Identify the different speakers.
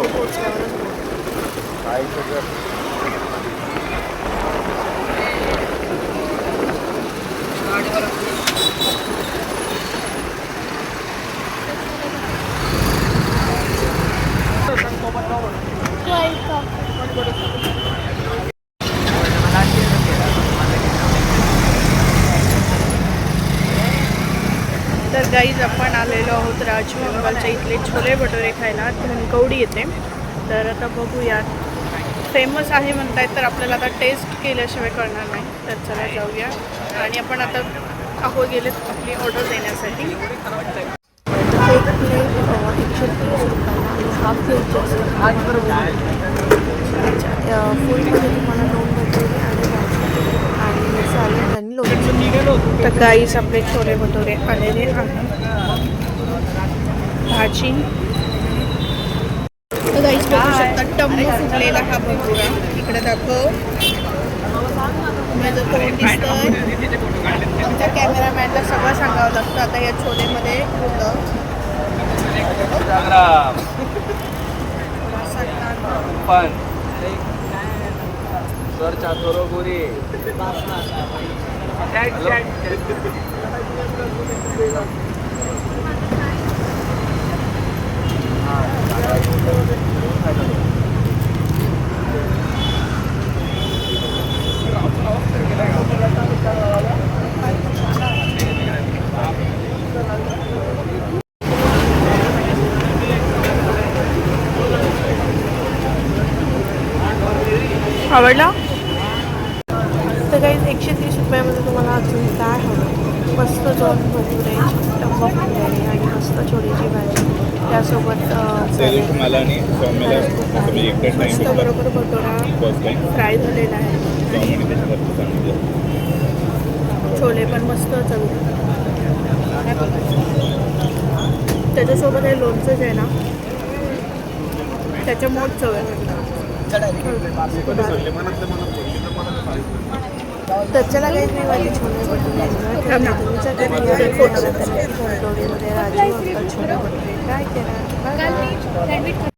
Speaker 1: आता आपण पोचल्यावरच बोलू
Speaker 2: काय सगळं
Speaker 3: तर गाईज आपण आलेलो आहोत राजू अंकलच्या इथले छोले भटुरे खायला धनकवडी येते तर आता बघूयात फेमस आहे म्हणतायत तर आपल्याला आता टेस्ट केल्याशिवाय कळणार नाही. तर चला जाऊया. आणि आपण आता आहो गेलेत आपली ऑर्डर देण्यासाठी.
Speaker 1: एक प्लेट एकशे तीस रुपयाला आणि हाफ प्लेट फुलमध्ये तुम्हाला दोन भटुरे आणि भाजी आणि सॅलड आणि
Speaker 3: गाईज आपले छोले भटुरे आलेले आहे भाजी. तर गाईज बघू शकता टम्म फुटलेला हा भटुरा. इकडे दाखव. माझं तोंड दिसतंय. आमच्या कॅमेरामॅनला सगळं सांगावं लागतं. आता या छोलेमध्ये होतं.
Speaker 2: सर चातुरो गोरी
Speaker 3: आवडला?
Speaker 1: एकशे तीस रुपयामध्ये तुम्हाला अजून काय हवं? मस्त दोन भटुरे टम्म फुललेले आणि मस्त छोलेची भाजी त्यासोबत
Speaker 3: मस्त बरोबर भटुरा फ्राय झालेला आहे. छोले पण मस्त चवीला त्याच्यासोबत हे लोणचं जे आहे ना त्याच्यामुळे चव आहे.
Speaker 1: त्याच्याला काही नाही वाटली छोले भटुरे तर Raju uncle chole bhature Bye bye.